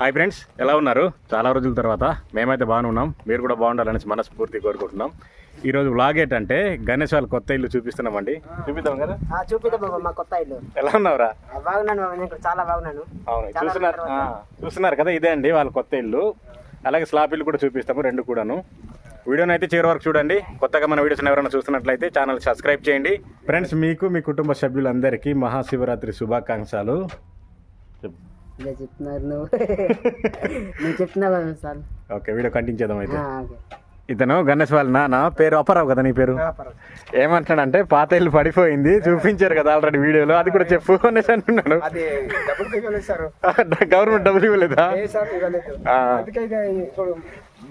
Hi friends ఎలా ఉన్నారు? చాలా రోజుల తర్వాత మేమైతే బాగానే ఉన్నాం. మీరు కూడా బాగుండాలని మనస్ఫూర్తి కోరుకుంటున్నాం. ఈరోజు వ్లాగ్ ఏంటంటే గణేష్ వాళ్ళ కొత్త ఇల్లు చూపిస్తున్నామండి. చూపిద్దాం కదా? ఆ, చూపిద్దాం బాబా మా కొత్త ఇల్లు. ఎలా ఉన్నావురా? బాగున్నాను చాలా బాగున్నాను. అవును చూస్తున్నారు. చూస్తున్నారు కదా ఇదే అండి వాళ్ళ కొత్త ఇల్లు. అలాగే స్లాబ్ ఇల్లు కూడా చూపిస్తాము రెండు కూడాను. వీడియోని అయితే చివరి వరకు చూడండి. కొత్తగా మన వీడియోస్ ఎవరైనా చూస్తున్నట్లయితే ఛానల్ సబ్స్క్రైబ్ చేయండి. ఫ్రెండ్స్ మీకు మీ కుటుంబ సభ్యులందరికీ మహాశివరాత్రి శుభాకాంక్షలు. ఇలా చెప్తున్నారు నువ్వు. నువ్వు చెప్తున్నావు సార్. ఓకే వీడియో కంటిన్యూ చేద్దాం అయితే. ఇతను గణేష్ వాళ్ళ నాన్న పేరు అప్పారావు కదా నీ పేరు? ఏమంటాడంటే పాత ఇల్లు పడిపోయింది చూపించారు కదా ఆల్రెడీ వీడియోలో అది కూడా చెప్పు అనేసి అంటున్నాడు. గవర్నమెంట్ డబ్బులు ఇవ్వలేదా?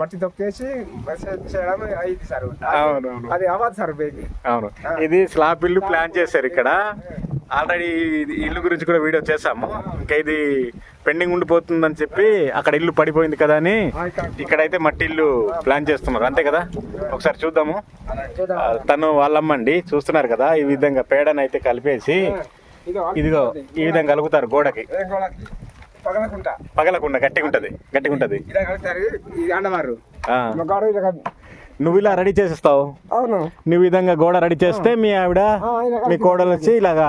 మట్టి తొక్కేసి చేయడం అయింది సార్. అవునవును. అది అవ్వదు సార్ అవును. ఇది స్లాబ్ ఇల్లు ప్లాన్ చేశారు ఇక్కడ. ఆల్రెడీ ఇల్లు గురించి కూడా వీడియో చేసాము ఇంకా ఇది పెండింగ్ ఉండిపోతుందని చెప్పి అక్కడ ఇల్లు పడిపోయింది కదా అని ఇక్కడైతే మట్టి ఇల్లు ప్లాన్ చేస్తున్నారు. అంతే కదా? ఒకసారి చూద్దాము. తను వాళ్ళమ్మండి చూస్తున్నారు కదా? ఈ విధంగా పేడని అయితే కలిపేసి ఇదో ఇదిగో ఈ విధంగా కలుగుతారు గోడకి? పగలకుంటా. పగలకుండా గట్టిగా ఉంటది గట్టిగా ఉంటది. ఇలా ఇది ఇలా కలు- నువ్వు ఇలా రెడీ చేసేస్తావు? అవును. నువ్వు విధంగా గోడ రెడీ చేస్తే మీ ఆవిడ మీ కోడలు వచ్చి ఇలాగా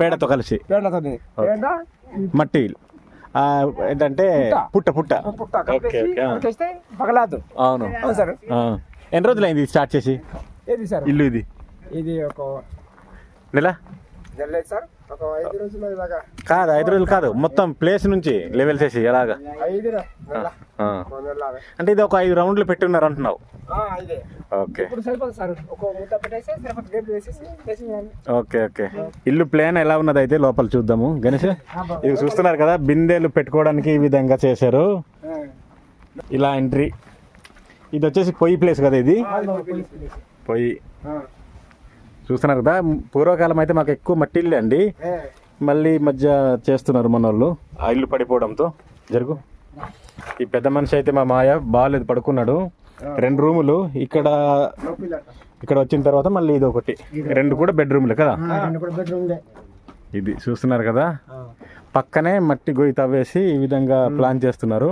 పేడతో కలిసి. మట్టి. ఏంటంటే పుట్ట. పుట్ట పగలాదు. అవును. సార్. ఎన్ని రోజులు అయింది స్టార్ట్ చేసి? ఇల్లు ఇది. ఇది ఒక నెల? కాదు ఐదు రోజులు కాదు. మొత్తం ప్లేస్ నుంచి లెవెల్ చేసి ఎలాగా. అంటే ఇది ఒక ఐదు రౌండ్లు పెట్టున్నారు అంటున్నావు ఓకే. Okay okay. ఇల్లు ప్లాన్ ఎలా ఉన్నది అయితే లోపల చూద్దాము. గణేష్ ఇది చూస్తున్నారు కదా బిందెలు పెట్టుకోవడానికి ఈ విధంగా చేశారు. ఇలా ఎంట్రీ ఇది వచ్చేసి పొయ్యి ప్లేస్ కదా ఇది. పొయ్యి. చూస్తున్నారు కదా పూర్వకాలం అయితే మాకు ఎక్కువ మట్టి ఇల్లు అండి. మళ్ళీ మధ్య చేస్తున్నారు మన వాళ్ళు ఆ ఇల్లు పడిపోవడంతో. జరుగు. ఈ పెద్ద మనిషి అయితే మా మాయ బాగాలేదు పడుకున్నాడు. రెండు రూములు ఇక్కడ. ఇక్కడ వచ్చిన తర్వాత మళ్ళీ ఇది ఒకటి. రెండు కూడా బెడ్రూమ్లు కదా? ఇది చూస్తున్నారు కదా? పక్కనే మట్టి గొయ్యి తవ్వేసి ఈ విధంగా ప్లాన్ చేస్తున్నారు.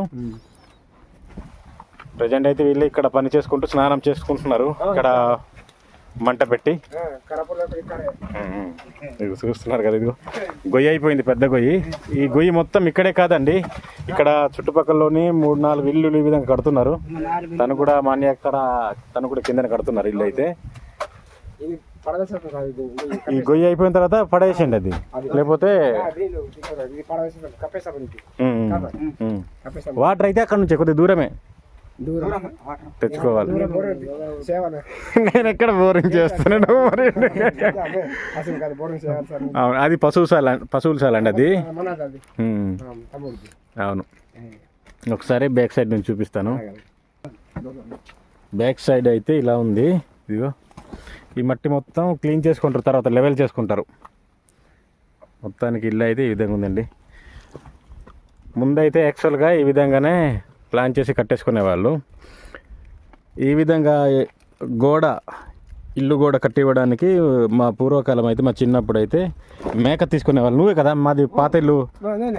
ప్రజెంట్ అయితే వీళ్ళు ఇక్కడ పని చేసుకుంటూ స్నానం చేసుకుంటున్నారు. ఇక్కడ మంట పెట్టి. ఇదిగో చూస్తున్నారు కదా ఇదిగో. గొయ్యి అయిపోయింది పెద్ద గొయ్యి. ఈ గొయ్యి మొత్తం ఇక్కడే కాదండి. ఇక్కడ చుట్టుపక్కలలోని మూడు నాలుగు ఇల్లులు ఈ విధంగా కడుతున్నారు. తను కూడా మాన్య అక్కడ తను కూడా కిందన కడుతున్నారు ఇల్లు అయితే. ఇది ఇది. ఇది ఈ గొయ్యి అయిపోయిన తర్వాత పడేసిండి అది. లేకపోతే ఇది ఇది. వాటర్ అయితే అక్కడ నుంచి కొద్దిగా దూరమే. దూరం. తెచ్చుకోవాలి. నేను ఎక్కడ బోరింగ్ చేస్తున్నాను మరి. అదే అవును అది పశువుశాల పశువులశాల అండి అది? మనది అది. ఉమ్, ఆ, తమ్ముడిది అవును. ఒకసారి బ్యాక్ సైడ్ నుంచి చూపిస్తాను. బ్యాక్ సైడ్ అయితే ఇలా ఉంది. ఇదిగో. ఈ మట్టి మొత్తం క్లీన్ చేసుకుంటారు తర్వాత లెవెల్ చేసుకుంటారు. మొత్తానికి ఇల్లు అయితే ఈ విధంగా ఉందండి. ముందైతే యాక్చువల్గా ఈ విధంగానే ప్లాన్ చేసి కట్టేసుకునేవాళ్ళు ఈ విధంగా గోడ ఇల్లు గోడ కట్టివ్వడానికి మా పూర్వకాలం అయితే మా చిన్నప్పుడు అయితే మేక తీసుకునేవాళ్ళు నువ్వే కదా మాది పాత ఇల్లు.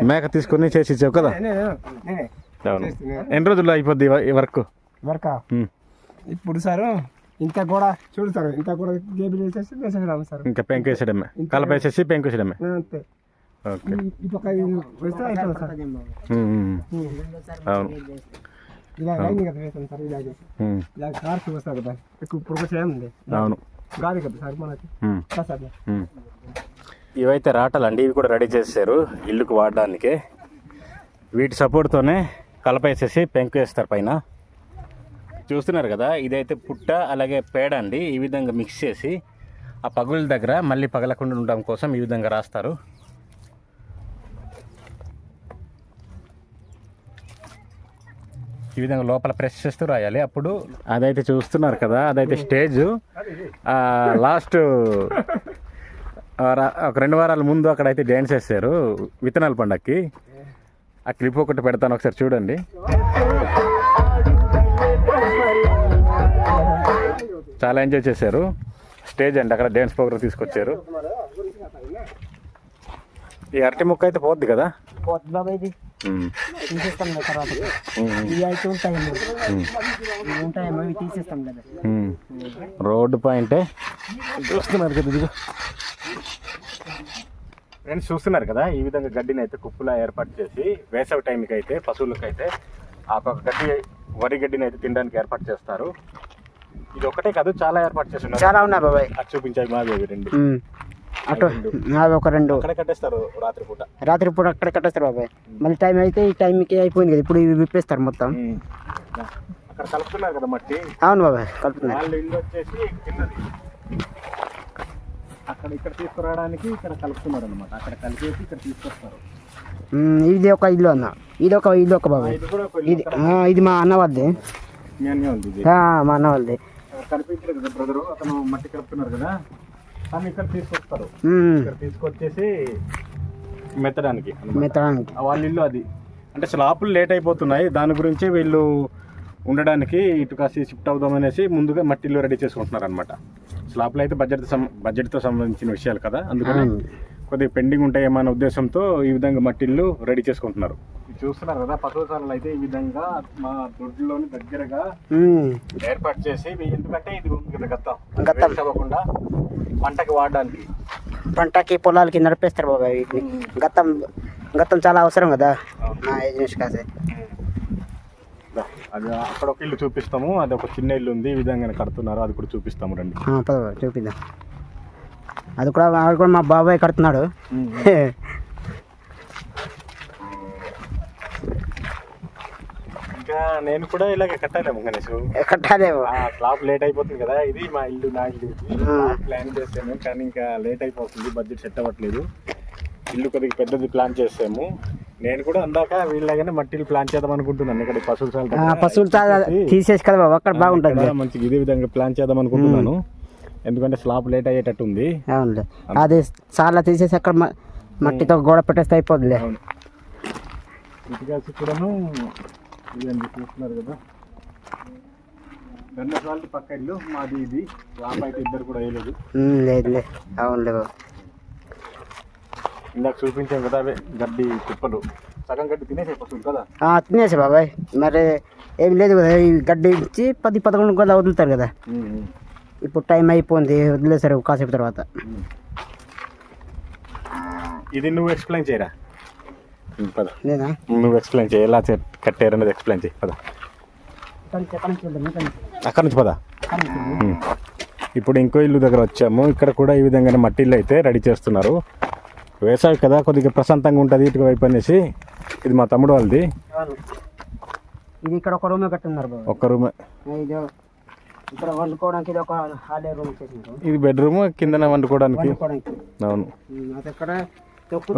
మేక తీసుకొని చేసి ఇచ్చావు కదా. అవును. ఎన్ని రోజుల్లో అయిపోద్ది ఈ వర్క్? వర్క. ఇప్పుడు సార్ ఇంత కూడా చూడు సార్ ఇంత కూడా గేబుల్ వేసేసి సార్. ఇంకా పెంకేసడమే కలపేసేసి పెంకేసడమే అంతే. ఈ- పక్క వేస్తే సార్. అవును ఇలా లైన్ కదా వేస్తాం సార్ ఇలా చేసి ఉమ్, ఇలా కార్స్ వస్తారు కదా ఎక్కువ ఇప్పుడు చేయండి అవును గాలి కదా సార్ మనకి ఉమ్, సార్ ఉమ్. ఇవైతే రాటలండి ఇవి కూడా రెడీ చేశారు ఇల్లుకు వాడడానికి. వీటి సపోర్ట్తోనే కలపేసేసి పెంకు వేస్తారు పైన. చూస్తున్నారు కదా ఇదైతే పుట్ట అలాగే పేడ అండి ఈ విధంగా మిక్స్ చేసి ఆ పగుల దగ్గర మళ్ళీ పగలకుండా ఉండడం కోసం ఈ విధంగా రాస్తారు. ఈ విధంగా లోపల ప్రెస్ చేస్తూ రాయాలి. అప్పుడు అదైతే చూస్తున్నారు కదా అదైతే స్టేజ్. లాస్ట్ ఒక రెండు వారాల ముందు అక్కడైతే డ్యాన్స్ చేశారు విత్తనాల పండక్కి. ఆ క్లిప్ ఒకటి పెడతాను ఒకసారి చూడండి. చాలా ఎంజాయ్ చేశారు. స్టేజ్ అండి అక్కడ డ్యాన్స్ ప్రోగ్రామ్ తీసుకొచ్చారు. ఈ అరటి ముక్క అయితే పోద్ది కదా? బాబా ఇది. తీసేస్తాం కదా తర్వాత. ఇవి అయితే ఉంటాయేమో ఇవి ఉంటాయేమో ఇవి తీసేస్తాం కదా. రోడ్డు పాయింటే? చూస్తున్నారు కదా ఇదిగో. ఫ్రెండ్స్ చూస్తున్నారు కదా? ఈ విధంగా గడ్డిని అయితే కుప్పులా ఏర్పాటు చేసి వేసవి టైంకి అయితే పశువులకైతే ఆ ఒక గడ్డి వరి గడ్డిని అయితే తినడానికి ఏర్పాటు చేస్తారు. ఇది ఒకటే కాదు చాలా ఏర్పాటు చేస్తున్నారు చాలా ఉన్నాయి బాబాయ్. అది చూపించాయి అవి రెండు. అటు అవి ఒక రెండు. కట్టేస్తారు రాత్రిపూట. రాత్రి పూట అక్కడ కట్టేస్తారు బాబాయ్. మళ్ళీ టైం అయితే ఈ టైంకి అయిపోయింది కదా ఇప్పుడు ఇవి విప్పేస్తారు మొత్తం. అక్కడ కలుపుతున్నారు కదా మట్టి? అవును బాబాయ్ కలుపుతున్నారు. వాళ్ళ ఇల్లు వచ్చేసి కిందది. అక్కడ ఇక్కడ తీసుకురావడానికి ఇక్కడ కలుపుతున్నారు అనమాట అక్కడ కలిపేసి ఇక్కడ తీసుకొస్తారు. ఇది ఒక ఇల్లు అన్న. ఇది ఒక ఇది ఒక బాబాయ్. ఇది ఇది మా అన్న వాళ్ళది. మీ అన్నీ మా వాళ్ళది. కనిపించలేదు కదా బ్రదరు? అతను మట్టి కలుపుతున్నారు కదా. ఇక్కడ తీసుకొస్తారు. ఇక్కడ తీసుకొచ్చేసి మెత్తడానికి వాళ్ళ ఇల్లు అది. అంటే స్లాపులు లేట్ అయిపోతున్నాయి. దాని గురించి వీళ్ళు ఉండడానికి ఇటు కాసి షిఫ్ట్ అవుదామనేసి ముందుగా మట్టి ఇల్లు రెడీ చేసుకుంటున్నారు అనమాట స్లాప్లు అయితే బడ్జెట్ బడ్జెట్తో సంబంధించిన విషయాలు కదా. అందుకని. కొద్దిగా పెండింగ్ ఉంటాయేమో అనే ఉద్దేశంతో ఈ విధంగా మట్టి ఇల్లు రెడీ చేసుకుంటున్నారు. చూస్తున్నారు కదా పశువుశాలలు అయితే ఈ విధంగా మా దొడ్లోని దగ్గరగా ఏర్పాటు చేసి ఎందుకంటే ఇది ఉంది కదా గత్తం. గత్తం. అవ్వకుండా పంటకి వాడడానికి. పంటకి పొలాలకి నడిపేస్తారు బాబాయ్ వీటిని గతం గతం చాలా అవసరం కదా. నా ఏజెన్సీ కాసే. అది అక్కడ ఒక ఇల్లు చూపిస్తాము అది ఒక చిన్న ఇల్లు ఉంది ఈ విధంగా కడుతున్నారు అది కూడా చూపిస్తాము రండి. చూపిద్దాం. అది కూడా అది కూడా మా బాబాయ్ కడుతున్నాడు. నేను కూడా ఇలాగే కట్టాలేము గణేష్. కట్టాలేమో? స్లాబ్ లేట్ అయిపోతుంది కదా ఇది మా ఇల్లు నా ఇల్లు. ప్లాన్ చేసాము కానీ ఇంకా లేట్ అయిపోతుంది బడ్జెట్ సెట్ అవ్వట్లేదు. ఇల్లు కొద్దిగా పెద్దది ప్లాన్ చేసాము. నేను కూడా అందాక వీళ్ళగానే మట్టిలు ప్లాన్ చేద్దాం అనుకుంటున్నాను. ఇక్కడ పశువుల చాలా తీసేసి కదా అక్కడ బాగుంటుంది. మంచిగా ఇదే విధంగా ప్లాన్ చేద్దాం అనుకుంటున్నాను. ఎందుకంటే స్లాబ్ లేట్ అయ్యేటట్టు ఉంది అవునులే అది చాలా తీసేసి అక్కడ మట్టితో గోడ పెట్టేస్తే అయిపోద్దిలే. ఇటుకాసి కూడాను ఇదండి చూస్తున్నారు కదా. గండసాలకి పక్క ఇల్లు మాది ఇది. అయితే ఇద్దరు కూడా వేయలేదు. అవునులే బాబు. ఇందాక చూపించాం కదా అవే గడ్డి కుప్పలు. సగం గడ్డి తినేసే పశువులు కదా? తినేసి బాబాయ్. మరి ఏం లేదు కదా ఈ గడ్డి ఇచ్చి పది పదకొండు కూడా వదులుతారు కదా. ఇప్పుడు టైం అయిపోయింది వదిలేసారు కాసేపు తర్వాత. ఇది నువ్వు ఎక్స్ప్లెయిన్ చేయరా? పద. నేనా నువ్వు ఎక్స్ప్లెయిన్ చేయి. ఎలా చే- కట్టారనేది ఎక్స్ప్లెయిన్ చేయి. పద. అక్కడ నుంచి పద. ఇప్పుడు ఇంకో ఇల్లు దగ్గర వచ్చాము. ఇక్కడ కూడా ఈ విధంగానే మట్టి ఇల్లు అయితే రెడీ చేస్తున్నారు. వేసవి కదా కొద్దిగా ప్రశాంతంగా ఉంటుంది ఇటుక వైపు అనేసి. ఇది మా తమ్ముడు వాళ్ళది. ఇది ఇక్కడ ఒక రూమ్ కట్టున్నారు ఒక్క రూమ్. ఇక్కడ వండుకోవడానికి ఇది ఒక హాలే రూమ్ ఇది బెడ్రూమ్ కిందన వండుకోవడానికి. అవును. అది తొక్కు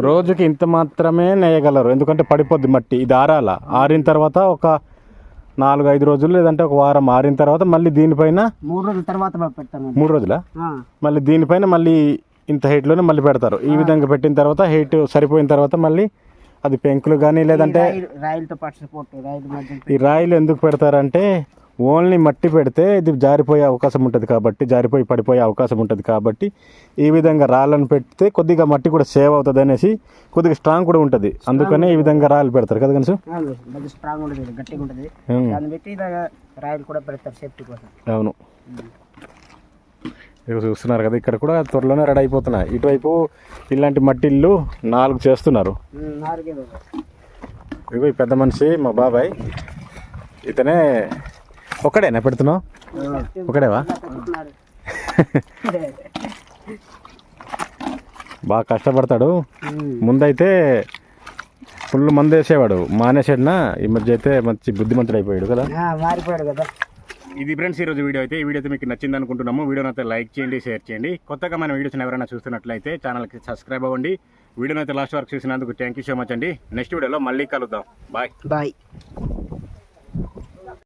రోజుకి ఇంత మాత్రమే నేయగలరు. ఎందుకంటే పడిపోద్ది మట్టి. ఇది ఆరాల. ఆరిన తర్వాత ఒక నాలుగు ఐదు రోజులు లేదంటే ఒక వారం ఆరిన తర్వాత మళ్ళీ దీనిపైన మూడు రోజుల తర్వాత పెడతాను మూడు రోజుల? మళ్ళీ దీనిపైన మళ్ళీ ఇంత హైట్లోనే మళ్ళీ పెడతారు. ఈ విధంగా పెట్టిన తర్వాత హైట్ సరిపోయిన తర్వాత మళ్ళీ అది పెంకులు కానీ లేదంటే ఈ రాయిలు ఎందుకు పెడతారంటే ఓన్లీ మట్టి పెడితే ఇది జారిపోయే అవకాశం ఉంటుంది కాబట్టి జారిపోయి పడిపోయే అవకాశం ఉంటుంది కాబట్టి ఈ విధంగా రాళ్ళను పెడితే కొద్దిగా మట్టి కూడా సేవ్ అవుతుంది అనేసి కొద్దిగా స్ట్రాంగ్ కూడా ఉంటుంది. అందుకనే ఈ విధంగా రాళ్ళు పెడతారు కదా కనీసం స్ట్రాంగ్ ఉంటుంది గట్టిగా ఉంటుంది. దాన్ని పెట్టి రాయలు కూడా పెడతారు సేఫ్టీ కోసం. అవును. చూస్తున్నారు కదా ఇక్కడ కూడా త్వరలోనే రెడీ అయిపోతున్నాయి. ఇటువైపు ఇలాంటి మట్టి ఇల్లు నాలుగు చేస్తున్నారు ఈ పెద్ద మనిషి మా బాబాయ్ ఇతనే ఒక్కడేనా పెడుతున్నావు? ఒకడేవా. బాగా కష్టపడతాడు. ముందైతే ఫుల్ మందు వేసేవాడు మానేసాడునా? ఈ మధ్య అయితే మంచి బుద్ధిమంతుడు అయిపోయాడు కదా. ఆ, మారిపోయాడు కదా. ఇది ఫ్రెండ్స్ ఈరోజు వీడియో అయితే ఈ వీడియో అయితే మీకు నచ్చింది అనుకుంటున్నాము. వీడియోని అయితే లైక్ చేయండి షేర్ చేయండి. కొత్తగా మన వీడియోస్ని ఎవరైనా చూస్తున్నట్లయితే ఛానల్కి సబ్స్క్రైబ్ అవ్వండి. వీడియోని అయితే లాస్ట్ వరకు చూసినందుకు థ్యాంక్ యూ సో మచ్ అండి. నెక్స్ట్ వీడియోలో మళ్ళీ కలుద్దాం. Bye bye